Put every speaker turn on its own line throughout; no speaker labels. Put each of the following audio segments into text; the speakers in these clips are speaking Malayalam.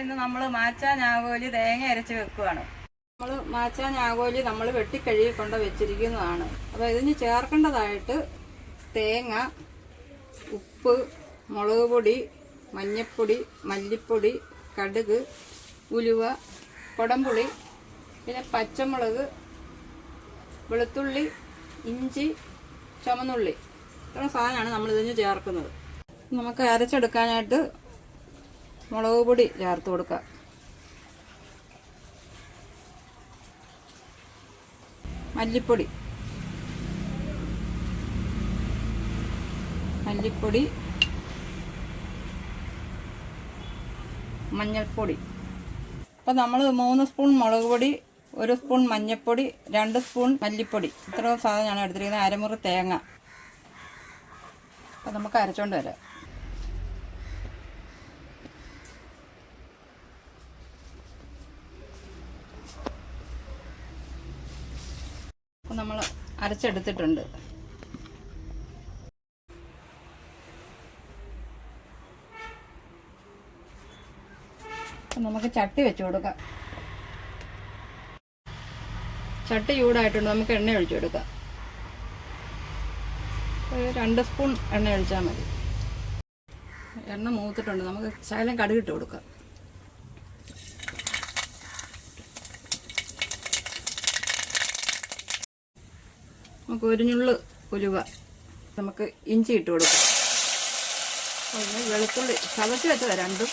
ഇന്ന് നമ്മൾ മാച്ചാ ഞാകോലി തേങ്ങ അരച്ച് വെക്കുവാണ്. നമ്മൾ മാച്ചാ ഞാകോലി നമ്മൾ വെട്ടിക്കഴുകി കൊണ്ട് വെച്ചിരിക്കുന്നതാണ്. അപ്പോൾ ഇതിന് ചേർക്കേണ്ടതായിട്ട് തേങ്ങ ഉപ്പ് മുളക് പൊടി മഞ്ഞൾപ്പൊടി മല്ലിപ്പൊടി കടുക് ഉലുവ കുടംപുളി പിന്നെ പച്ചമുളക് വെളുത്തുള്ളി ഇഞ്ചി ചുമന്നുള്ളി. ഇത്ര സാധനമാണ് നമ്മൾ ഇതിന് ചേർക്കുന്നത്. നമുക്ക് അരച്ചെടുക്കാനായിട്ട് മുളക് പൊടി ചേർത്ത് കൊടുക്കുക മല്ലിപ്പൊടി. മല്ലിപ്പൊടി. മഞ്ഞൾപ്പൊടി. അപ്പോൾ നമ്മൾ മൂന്ന് സ്പൂൺ മുളക് പൊടി ഒരു സ്പൂൺ മഞ്ഞൾപ്പൊടി രണ്ട് സ്പൂൺ മല്ലിപ്പൊടി. ഇത്രയും സാധനമാണ് എടുത്തിരിക്കുന്നത് അരമുറി തേങ്ങ. അപ്പം നമുക്ക് അരച്ചോണ്ട് വരാം. അപ്പോൾ നമ്മൾ അരച്ചെടുത്തിട്ടുണ്ട്. അപ്പം നമുക്ക് ചട്ടി വെച്ച് കൊടുക്കാം. ചട്ടി ചൂടായിട്ടുണ്ട്. നമുക്ക് എണ്ണ ഒഴിച്ചു കൊടുക്കാം. രണ്ട് സ്പൂൺ എണ്ണ ഒഴിച്ചാൽ മതി. എണ്ണ മൂത്തിട്ടുണ്ട്. നമുക്ക് ശകലം കടുകിട്ട് കൊടുക്കാം. നമുക്ക് ഒരു ഉലുവ നമുക്ക് ഇഞ്ചി ഇട്ട് കൊടുക്കാം. വെളുത്തുള്ളി ചതച്ച് വെച്ചതാണ് രണ്ടും.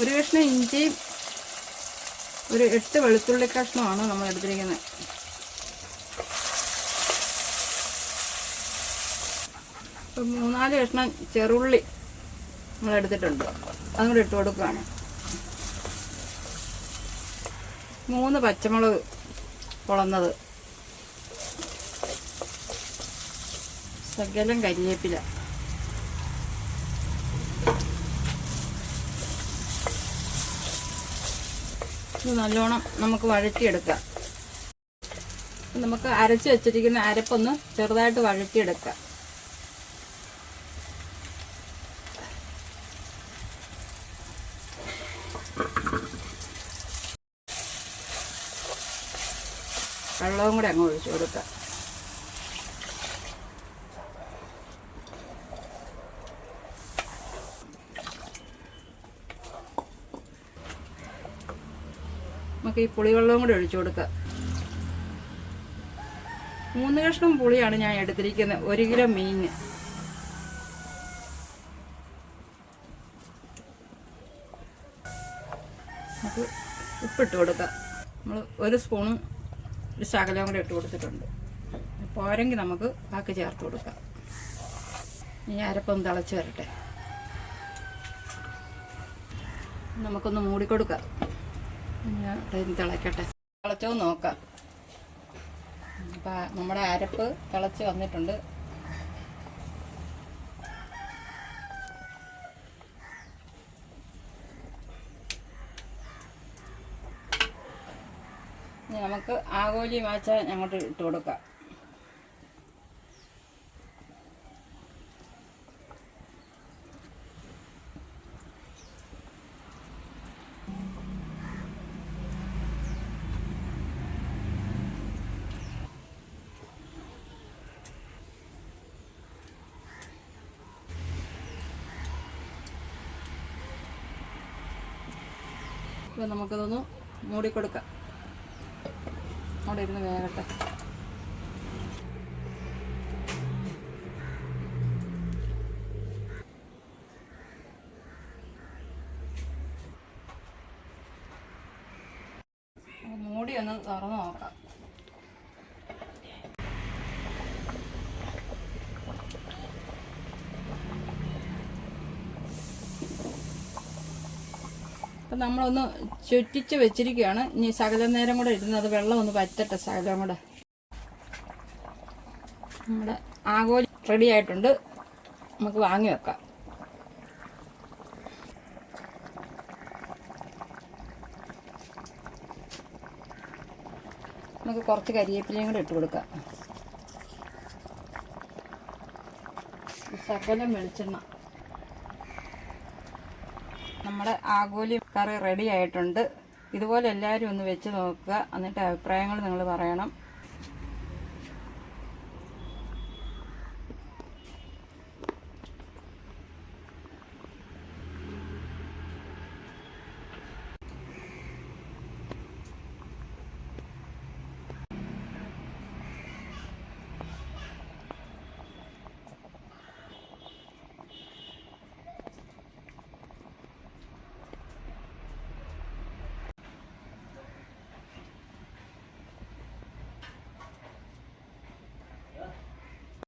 ഒരു കഷ്ണം ഇഞ്ചിയും ഒരു എട്ട് വെളുത്തുള്ളി കഷ്ണമാണ് നമ്മൾ എടുത്തിരിക്കുന്നത്. ഇപ്പം മൂന്നാൽ കഷ്ണം ചെറുള്ളി നമ്മൾ എടുത്തിട്ടുണ്ട്. അതും കൂടെ ഇട്ട് കൊടുക്കുകയാണ്. മൂന്ന് പച്ചമുളക് പൊളന്നത്. ശകലം കരിവേപ്പില ഇത് നല്ലോണം നമുക്ക് വഴറ്റിയെടുക്കാം. നമുക്ക് അരച്ച് വെച്ചിരിക്കുന്ന അരപ്പൊന്ന് ചെറുതായിട്ട് വഴറ്റിയെടുക്കാം. വെള്ളവും കൂടെ അങ്ങ് ഒഴിച്ചു കൊടുക്കാം. നമുക്ക് ഈ പുളിവെള്ളവും കൂടി ഒഴിച്ചു കൊടുക്കുക. മൂന്ന് കഷ്ണം പുളിയാണ് ഞാൻ എടുത്തിരിക്കുന്നത്. ഒരു കിലോ മീൻ. നമുക്ക് ഉപ്പിട്ട് കൊടുക്കാം. നമ്മൾ ഒരു സ്പൂണും ഒരു ശകലവും കൂടെ ഇട്ട് കൊടുത്തിട്ടുണ്ട്. പോരെങ്കിൽ നമുക്ക് ബാക്കി ചേർത്ത് കൊടുക്കാം. ഇനി അരപ്പൊന്ന് തിളച്ച് വരട്ടെ. നമുക്കൊന്ന് മൂടിക്കൊടുക്കാം. ഇത് തിളയ്ക്കട്ടെ തിളച്ചോ നോക്കാം. അപ്പം നമ്മുടെ അരപ്പ് തിളച്ച് വന്നിട്ടുണ്ട്. ഇനി നമുക്ക് ആകോലി മാച്ച അങ്ങോട്ട് ഇട്ട് കൊടുക്കാം. ഇപ്പോൾ നമുക്കതൊന്ന് മൂടിക്കൊടുക്കാം. അവിടെ ഇരുന്ന് വേകട്ടെ. മൂടി ഒന്ന് തുറന്ന് നോക്കാം. അപ്പം നമ്മളൊന്ന് ചുറ്റിച്ച് വെച്ചിരിക്കുകയാണ്. ഇനി സകല നേരം കൂടെ ഇരുന്നത് വെള്ളം ഒന്ന് പറ്റട്ടെ സകലം കൂടെ. നമ്മുടെ ആഗോളി റെഡി ആയിട്ടുണ്ട്. നമുക്ക് വാങ്ങി വെക്കാം. നമുക്ക് കുറച്ച് കരിയേപ്പിലയും കൂടെ ഇട്ട് കൊടുക്കാം. സകലം വെളിച്ചെണ്ണ. നമ്മുടെ ആഗോലി കറി റെഡി ആയിട്ടുണ്ട്. ഇതുപോലെ എല്ലാവരും ഒന്ന് വെച്ച് നോക്കുക. എന്നിട്ട് അഭിപ്രായങ്ങൾ നിങ്ങൾ പറയണം.